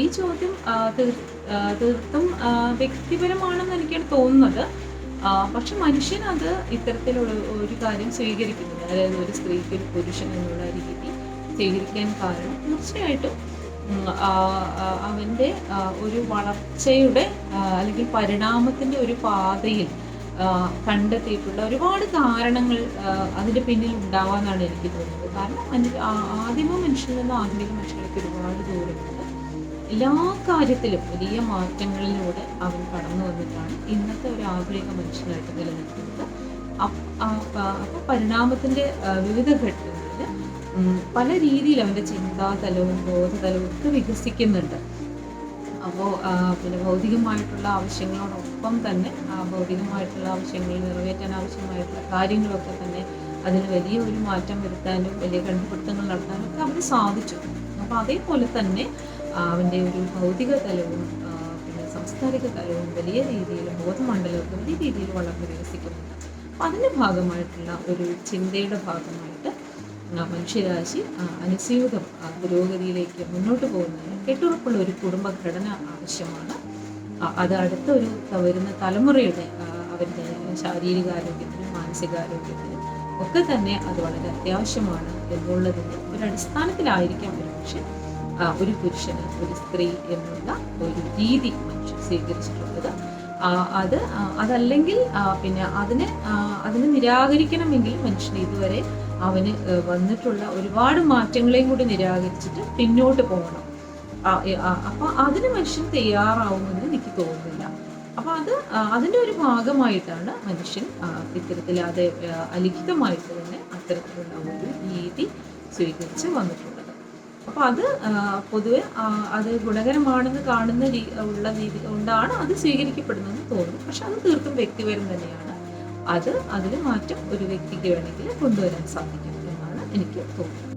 ഈ ചോദ്യം തീർത്തും വ്യക്തിപരമാണെന്ന് എനിക്കാണ് തോന്നുന്നത്. പക്ഷെ മനുഷ്യൻ അത് ഇത്തരത്തിലുള്ള ഒരു കാര്യം സ്വീകരിക്കുന്നില്ല. അതായത് ഒരു സ്ത്രീക്ക് ഒരു പുരുഷൻ എന്നുള്ള രീതി സ്വീകരിക്കാൻ കാരണം തീർച്ചയായിട്ടും അവന്റെ ഒരു വളർച്ചയുടെ അല്ലെങ്കിൽ പരിണാമത്തിന്റെ ഒരു പാതയിൽ കണ്ടെത്തിയിട്ടുള്ള ഒരുപാട് കാരണങ്ങൾ അതിന്റെ പിന്നിൽ ഉണ്ടാവാന്നാണ് എനിക്ക് തോന്നുന്നത്. കാരണം ആദിമ മനുഷ്യനിൽ നിന്ന് ആധുനിക മനുഷ്യർക്ക് ഒരുപാട് എല്ലാ കാര്യത്തിലും വലിയ മാറ്റങ്ങളിലൂടെ അവൻ കടന്നു വന്നിട്ടാണ് ഇന്നത്തെ ഒരു ആധുനിക മനുഷ്യനായിട്ട് നിലനിൽക്കുന്നത്. അപ്പോൾ പരിണാമത്തിന്റെ വിവിധ ഘട്ടങ്ങളിൽ പല രീതിയിൽ അവന്റെ ചിന്താതലവും ബോധതലവും ഒക്കെ വികസിക്കുന്നുണ്ട്. അപ്പോൾ പിന്നെ ഭൗതികമായിട്ടുള്ള ആവശ്യങ്ങളോടൊപ്പം തന്നെ ആ ഭൗതികമായിട്ടുള്ള ആവശ്യങ്ങൾ നിറവേറ്റാൻ ആവശ്യമായിട്ടുള്ള കാര്യങ്ങളൊക്കെ തന്നെ അതിന് വലിയ ഒരു മാറ്റം വരുത്താനും വലിയ കണ്ടുപിടുത്തങ്ങൾ നടത്താനും ഒക്കെ അവന് സാധിച്ചു. അപ്പോൾ അതേപോലെ തന്നെ അവന്റെ ഒരു ഭൗതിക തലവും പിന്നെ സാംസ്കാരിക തലവും വലിയ രീതിയിൽ ബോധമണ്ഡലവും വലിയ രീതിയിൽ വളർന്ന് വികസിക്കുന്നുണ്ട്. അപ്പം അതിന്റെ ഭാഗമായിട്ടുള്ള ഒരു ചിന്തയുടെ ഭാഗമായിട്ട് മനുഷ്യരാശി അനുസ്യൂതം പുരോഗതിയിലേക്ക് മുന്നോട്ട് പോകുന്നതിന് കെട്ടുറപ്പുള്ള ഒരു കുടുംബഘടന ആവശ്യമാണ്. അത് അടുത്ത ഒരു ത- വരുന്ന തലമുറയുടെ അവരുടെ ശാരീരികാരോഗ്യത്തിനും മാനസികാരോഗ്യത്തിനും ഒക്കെ തന്നെ അത് വളരെ അത്യാവശ്യമാണ് എന്നുള്ളതിന്റെ ഒരു അടിസ്ഥാനത്തിലായിരിക്കാം ഒരു പക്ഷേ ഒരു പുരുഷന് ഒരു സ്ത്രീ എന്നുള്ള ഒരു രീതി മനുഷ്യർ സ്വീകരിച്ചിട്ടുള്ളത്. അത് അതല്ലെങ്കിൽ പിന്നെ അതിനെ അതിനെ നിരാകരിക്കണമെങ്കിൽ മനുഷ്യൻ ഇതുവരെ അവന് വന്നിട്ടുള്ള ഒരുപാട് മാറ്റങ്ങളെയും കൂടി നിരാകരിച്ചിട്ട് പിന്നോട്ട് പോകണം. അപ്പൊ അതിന് മനുഷ്യൻ തയ്യാറാവുമെന്ന് എനിക്ക് തോന്നുന്നില്ല. അപ്പൊ അത് അതിന്റെ ഒരു ഭാഗമായിട്ടാണ് മനുഷ്യൻ ഇത്തരത്തിൽ അത് അലിഖിതമായിട്ട് തന്നെ അത്തരത്തിലുള്ള ഒരു രീതി സ്വീകരിച്ച് വന്നിട്ടുള്ളത്. അപ്പൊ അത് പൊതുവെ അത് ഗുണകരമാണെന്ന് കാണുന്ന രീ ഉള്ള രീതി കൊണ്ടാണ് അത് സ്വീകരിക്കപ്പെടുന്നതെന്ന് തോന്നുന്നു. പക്ഷെ അത് തീർത്തും വ്യക്തിപരം തന്നെയാണ്. അത് അതിൽ മാറ്റം ഒരു വ്യക്തിക്ക് വേണമെങ്കിൽ കൊണ്ടുവരാൻ സാധിക്കും എന്നാണ് എനിക്ക് തോന്നുന്നത്.